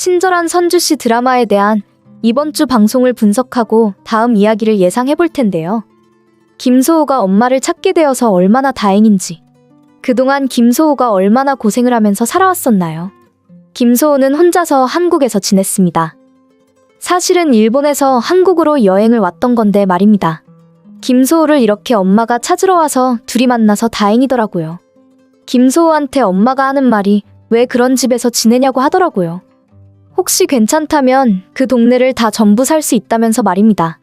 친절한 선주 씨 드라마에 대한 이번 주 방송을 분석하고 다음 이야기를 예상해 볼 텐데요. 김소호가 엄마를 찾게 되어서 얼마나 다행인지. 그동안 김소호가 얼마나 고생을 하면서 살아왔었나요? 김소호는 혼자서 한국에서 지냈습니다. 사실은 일본에서 한국으로 여행을 왔던 건데 말입니다. 김소호를 이렇게 엄마가 찾으러 와서 둘이 만나서 다행이더라고요. 김소호한테 엄마가 하는 말이 왜 그런 집에서 지내냐고 하더라고요. 혹시 괜찮다면 그 동네를 다 전부 살 수 있다면서 말입니다.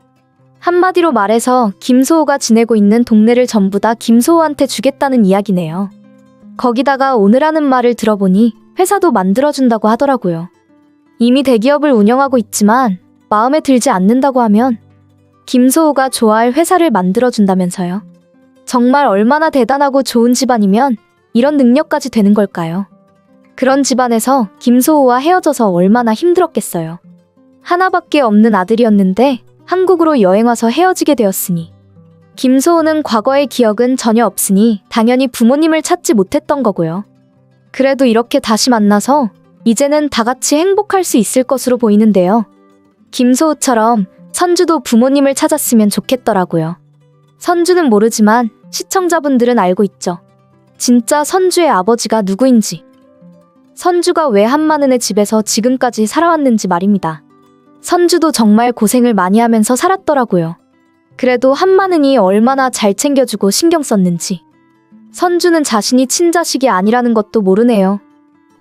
한마디로 말해서 김소호가 지내고 있는 동네를 전부 다 김소호한테 주겠다는 이야기네요. 거기다가 오늘 하는 말을 들어보니 회사도 만들어준다고 하더라고요. 이미 대기업을 운영하고 있지만 마음에 들지 않는다고 하면 김소호가 좋아할 회사를 만들어준다면서요. 정말 얼마나 대단하고 좋은 집안이면 이런 능력까지 되는 걸까요? 그런 집안에서 김소호와 헤어져서 얼마나 힘들었겠어요. 하나밖에 없는 아들이었는데 한국으로 여행 와서 헤어지게 되었으니 김소호는 과거의 기억은 전혀 없으니 당연히 부모님을 찾지 못했던 거고요. 그래도 이렇게 다시 만나서 이제는 다 같이 행복할 수 있을 것으로 보이는데요. 김소호처럼 선주도 부모님을 찾았으면 좋겠더라고요. 선주는 모르지만 시청자분들은 알고 있죠. 진짜 선주의 아버지가 누구인지. 선주가 왜 한마는의 집에서 지금까지 살아왔는지 말입니다. 선주도 정말 고생을 많이 하면서 살았더라고요. 그래도 한마는이 얼마나 잘 챙겨주고 신경 썼는지. 선주는 자신이 친자식이 아니라는 것도 모르네요.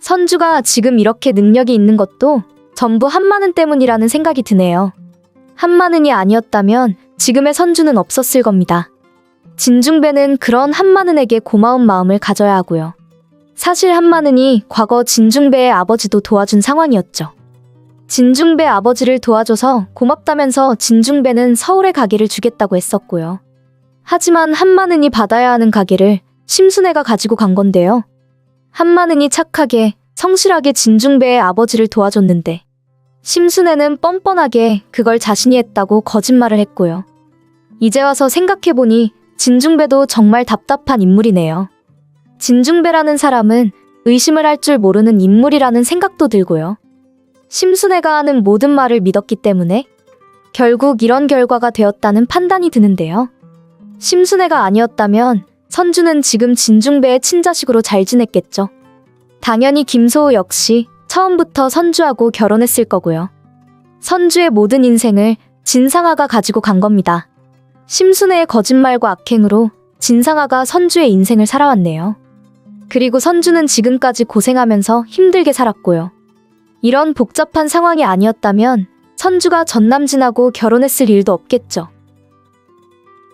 선주가 지금 이렇게 능력이 있는 것도 전부 한마는 때문이라는 생각이 드네요. 한마는이 아니었다면 지금의 선주는 없었을 겁니다. 진중배는 그런 한마는에게 고마운 마음을 가져야 하고요. 사실 한마는이 과거 진중배의 아버지도 도와준 상황이었죠. 진중배 아버지를 도와줘서 고맙다면서 진중배는 서울에 가게를 주겠다고 했었고요. 하지만 한마는이 받아야 하는 가게를 심순애가 가지고 간 건데요. 한마는이 착하게 성실하게 진중배의 아버지를 도와줬는데 심순애는 뻔뻔하게 그걸 자신이 했다고 거짓말을 했고요. 이제 와서 생각해보니 진중배도 정말 답답한 인물이네요. 진중배라는 사람은 의심을 할 줄 모르는 인물이라는 생각도 들고요. 심순애가 하는 모든 말을 믿었기 때문에 결국 이런 결과가 되었다는 판단이 드는데요. 심순애가 아니었다면 선주는 지금 진중배의 친자식으로 잘 지냈겠죠. 당연히 김소호 역시 처음부터 선주하고 결혼했을 거고요. 선주의 모든 인생을 진상아가 가지고 간 겁니다. 심순애의 거짓말과 악행으로 진상아가 선주의 인생을 살아왔네요. 그리고 선주는 지금까지 고생하면서 힘들게 살았고요. 이런 복잡한 상황이 아니었다면 선주가 전남진하고 결혼했을 일도 없겠죠.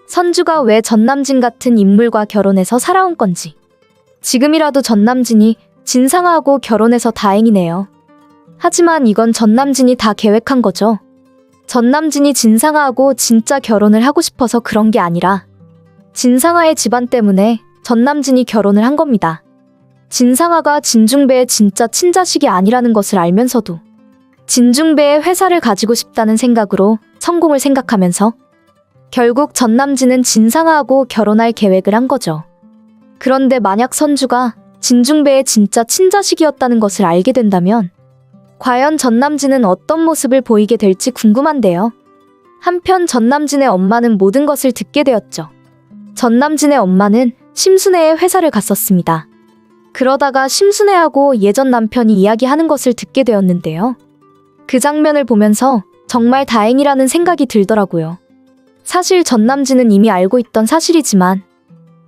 선주가 왜 전남진 같은 인물과 결혼해서 살아온 건지. 지금이라도 전남진이 진상아하고 결혼해서 다행이네요. 하지만 이건 전남진이 다 계획한 거죠. 전남진이 진상아하고 진짜 결혼을 하고 싶어서 그런 게 아니라 진상아의 집안 때문에 전남진이 결혼을 한 겁니다. 진상아가 진중배의 진짜 친자식이 아니라는 것을 알면서도 진중배의 회사를 가지고 싶다는 생각으로 성공을 생각하면서 결국 전남진은 진상아하고 결혼할 계획을 한 거죠. 그런데 만약 선주가 진중배의 진짜 친자식이었다는 것을 알게 된다면 과연 전남진은 어떤 모습을 보이게 될지 궁금한데요. 한편 전 남진의 엄마는 모든 것을 듣게 되었죠. 전 남진의 엄마는 심순애의 회사를 갔었습니다. 그러다가 심순애하고 예전 남편이 이야기하는 것을 듣게 되었는데요. 그 장면을 보면서 정말 다행이라는 생각이 들더라고요. 사실 전남진은 이미 알고 있던 사실이지만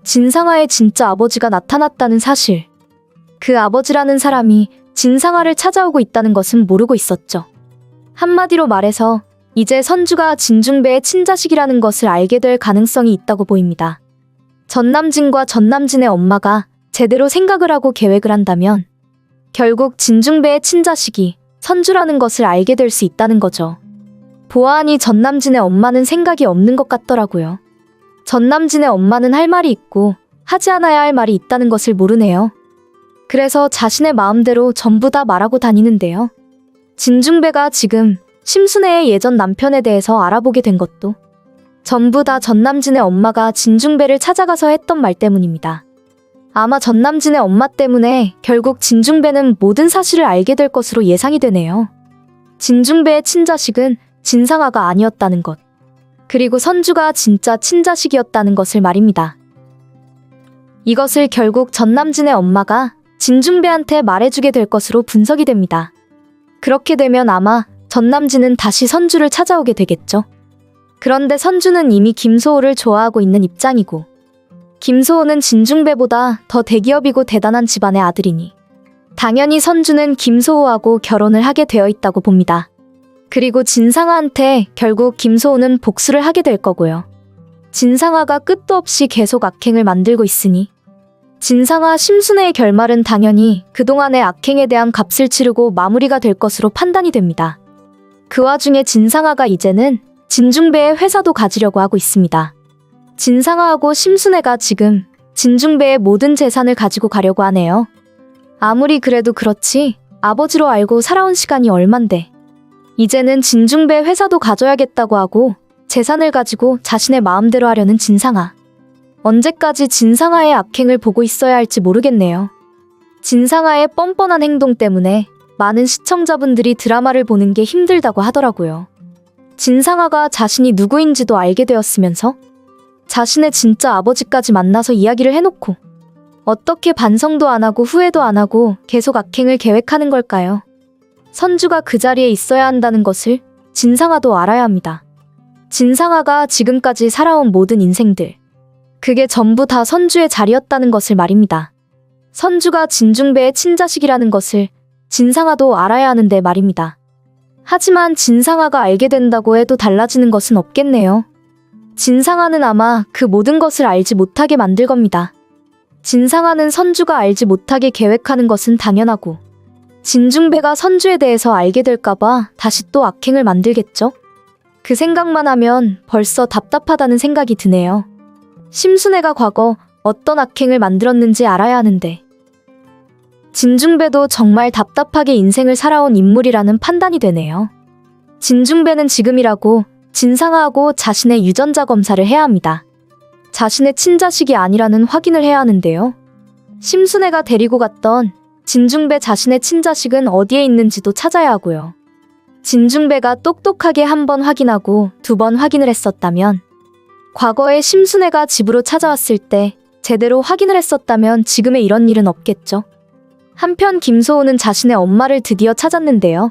진상아의 진짜 아버지가 나타났다는 사실. 그 아버지라는 사람이 진상아를 찾아오고 있다는 것은 모르고 있었죠. 한마디로 말해서 이제 선주가 진중배의 친자식이라는 것을 알게 될 가능성이 있다고 보입니다. 전남진과 전남진의 엄마가 제대로 생각을 하고 계획을 한다면 결국 진중배의 친자식이 선주라는 것을 알게 될 수 있다는 거죠. 보아하니 전남진의 엄마는 생각이 없는 것 같더라고요. 전남진의 엄마는 할 말이 있고 하지 않아야 할 말이 있다는 것을 모르네요. 그래서 자신의 마음대로 전부 다 말하고 다니는데요. 진중배가 지금 심순애의 예전 남편에 대해서 알아보게 된 것도 전부 다 전남진의 엄마가 진중배를 찾아가서 했던 말 때문입니다. 아마 전남진의 엄마 때문에 결국 진중배는 모든 사실을 알게 될 것으로 예상이 되네요. 진중배의 친자식은 진상아가 아니었다는 것. 그리고 선주가 진짜 친자식이었다는 것을 말입니다. 이것을 결국 전남진의 엄마가 진중배한테 말해주게 될 것으로 분석이 됩니다. 그렇게 되면 아마 전남진은 다시 선주를 찾아오게 되겠죠. 그런데 선주는 이미 김소호를 좋아하고 있는 입장이고, 김소호는 진중배보다 더 대기업이고 대단한 집안의 아들이니, 당연히 선주는 김소호하고 결혼을 하게 되어 있다고 봅니다. 그리고 진상아한테 결국 김소호는 복수를 하게 될 거고요. 진상아가 끝도 없이 계속 악행을 만들고 있으니, 진상아 심순애의 결말은 당연히 그동안의 악행에 대한 값을 치르고 마무리가 될 것으로 판단이 됩니다. 그 와중에 진상아가 이제는 진중배의 회사도 가지려고 하고 있습니다. 진상아하고 심순애가 지금 진중배의 모든 재산을 가지고 가려고 하네요. 아무리 그래도 그렇지 아버지로 알고 살아온 시간이 얼만데 이제는 진중배 회사도 가져야겠다고 하고 재산을 가지고 자신의 마음대로 하려는 진상아. 언제까지 진상아의 악행을 보고 있어야 할지 모르겠네요. 진상아의 뻔뻔한 행동 때문에 많은 시청자분들이 드라마를 보는 게 힘들다고 하더라고요. 진상아가 자신이 누구인지도 알게 되었으면서 자신의 진짜 아버지까지 만나서 이야기를 해놓고 어떻게 반성도 안 하고 후회도 안 하고 계속 악행을 계획하는 걸까요? 선주가 그 자리에 있어야 한다는 것을 진상아도 알아야 합니다. 진상아가 지금까지 살아온 모든 인생들. 그게 전부 다 선주의 자리였다는 것을 말입니다. 선주가 진중배의 친자식이라는 것을 진상아도 알아야 하는데 말입니다. 하지만 진상아가 알게 된다고 해도 달라지는 것은 없겠네요. 진상아는 아마 그 모든 것을 알지 못하게 만들 겁니다. 진상아는 선주가 알지 못하게 계획하는 것은 당연하고, 진중배가 선주에 대해서 알게 될까봐 다시 또 악행을 만들겠죠? 그 생각만 하면 벌써 답답하다는 생각이 드네요. 심순애가 과거 어떤 악행을 만들었는지 알아야 하는데, 진중배도 정말 답답하게 인생을 살아온 인물이라는 판단이 되네요. 진중배는 지금이라고 진상하고 자신의 유전자 검사를 해야 합니다. 자신의 친자식이 아니라는 확인을 해야 하는데요. 심순애가 데리고 갔던 진중배 자신의 친자식은 어디에 있는지도 찾아야 하고요. 진중배가 똑똑하게 한 번 확인하고 두 번 확인을 했었다면, 과거에 심순애가 집으로 찾아왔을 때 제대로 확인을 했었다면 지금의 이런 일은 없겠죠. 한편 김소호는 자신의 엄마를 드디어 찾았는데요.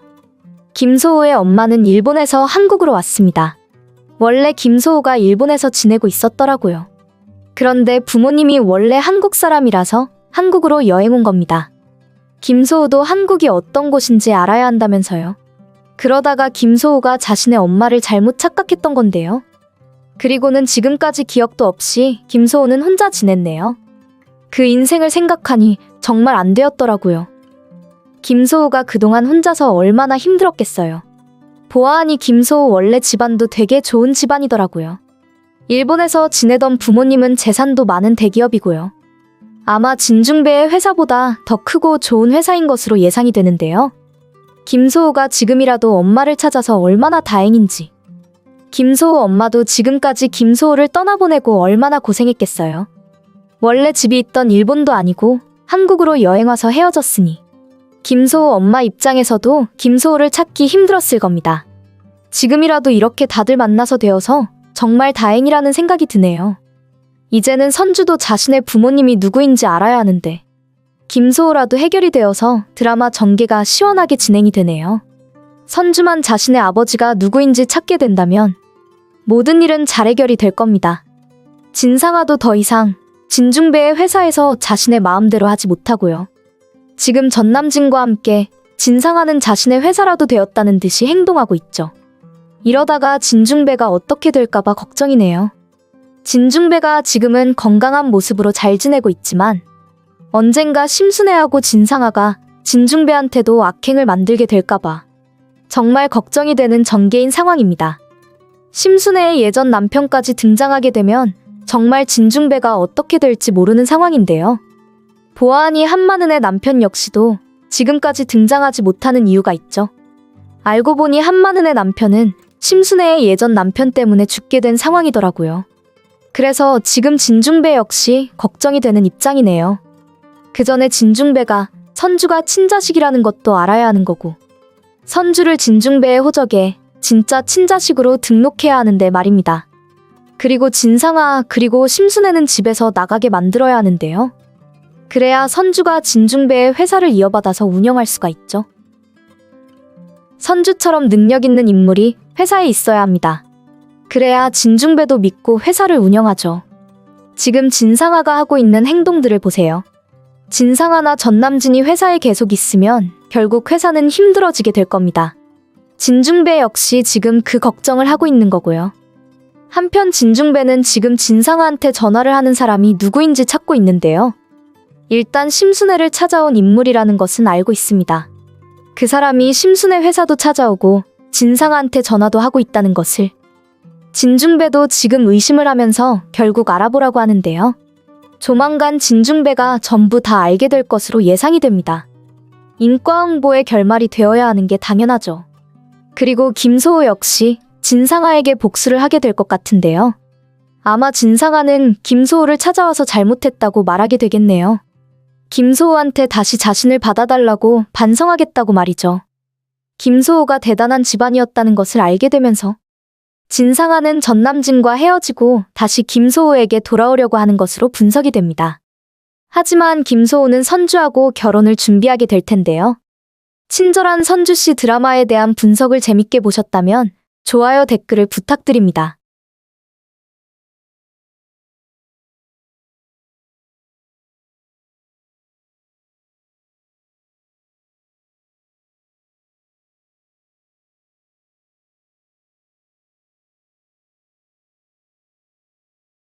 김소호의 엄마는 일본에서 한국으로 왔습니다. 원래 김소호가 일본에서 지내고 있었더라고요. 그런데 부모님이 원래 한국 사람이라서 한국으로 여행 온 겁니다. 김소호도 한국이 어떤 곳인지 알아야 한다면서요. 그러다가 김소호가 자신의 엄마를 잘못 착각했던 건데요. 그리고는 지금까지 기억도 없이 김소호는 혼자 지냈네요. 그 인생을 생각하니 정말 안 되었더라고요. 김소호가 그동안 혼자서 얼마나 힘들었겠어요. 보아하니 김소호 원래 집안도 되게 좋은 집안이더라고요. 일본에서 지내던 부모님은 재산도 많은 대기업이고요. 아마 진중배의 회사보다 더 크고 좋은 회사인 것으로 예상이 되는데요. 김소호가 지금이라도 엄마를 찾아서 얼마나 다행인지. 김소호 엄마도 지금까지 김소호를 떠나보내고 얼마나 고생했겠어요. 원래 집이 있던 일본도 아니고 한국으로 여행 와서 헤어졌으니 김소호 엄마 입장에서도 김소호를 찾기 힘들었을 겁니다. 지금이라도 이렇게 다들 만나서 되어서 정말 다행이라는 생각이 드네요. 이제는 선주도 자신의 부모님이 누구인지 알아야 하는데 김소호라도 해결이 되어서 드라마 전개가 시원하게 진행이 되네요. 선주만 자신의 아버지가 누구인지 찾게 된다면 모든 일은 잘 해결이 될 겁니다. 진상아도 더 이상 진중배의 회사에서 자신의 마음대로 하지 못하고요. 지금 전남진과 함께 진상아는 자신의 회사라도 되었다는 듯이 행동하고 있죠. 이러다가 진중배가 어떻게 될까봐 걱정이네요. 진중배가 지금은 건강한 모습으로 잘 지내고 있지만 언젠가 심순애하고 진상아가 진중배한테도 악행을 만들게 될까봐 정말 걱정이 되는 전개인 상황입니다. 심순애의 예전 남편까지 등장하게 되면 정말 진중배가 어떻게 될지 모르는 상황인데요. 보아하니 한마는의 남편 역시도 지금까지 등장하지 못하는 이유가 있죠. 알고 보니 한마는의 남편은 심순애의 예전 남편 때문에 죽게 된 상황이더라고요. 그래서 지금 진중배 역시 걱정이 되는 입장이네요. 그 전에 진중배가 선주가 친자식이라는 것도 알아야 하는 거고 선주를 진중배의 호적에 진짜 친자식으로 등록해야 하는데 말입니다. 그리고 진상아 그리고 심순애는 집에서 나가게 만들어야 하는데요. 그래야 선주가 진중배의 회사를 이어받아서 운영할 수가 있죠. 선주처럼 능력 있는 인물이 회사에 있어야 합니다. 그래야 진중배도 믿고 회사를 운영하죠. 지금 진상아가 하고 있는 행동들을 보세요. 진상아나 전남진이 회사에 계속 있으면 결국 회사는 힘들어지게 될 겁니다. 진중배 역시 지금 그 걱정을 하고 있는 거고요. 한편 진중배는 지금 진상아한테 전화를 하는 사람이 누구인지 찾고 있는데요. 일단 심순애를 찾아온 인물이라는 것은 알고 있습니다. 그 사람이 심순애 회사도 찾아오고 진상아한테 전화도 하고 있다는 것을 진중배도 지금 의심을 하면서 결국 알아보라고 하는데요. 조만간 진중배가 전부 다 알게 될 것으로 예상이 됩니다. 인과 응보의 결말이 되어야 하는 게 당연하죠. 그리고 김소호 역시 진상아에게 복수를 하게 될 것 같은데요. 아마 진상아는 김소호를 찾아와서 잘못했다고 말하게 되겠네요. 김소호한테 다시 자신을 받아달라고 반성하겠다고 말이죠. 김소호가 대단한 집안이었다는 것을 알게 되면서 진상아는 전남진과 헤어지고 다시 김소호에게 돌아오려고 하는 것으로 분석이 됩니다. 하지만 김소호는 선주하고 결혼을 준비하게 될 텐데요. 친절한 선주 씨 드라마에 대한 분석을 재밌게 보셨다면 좋아요 댓글을 부탁드립니다.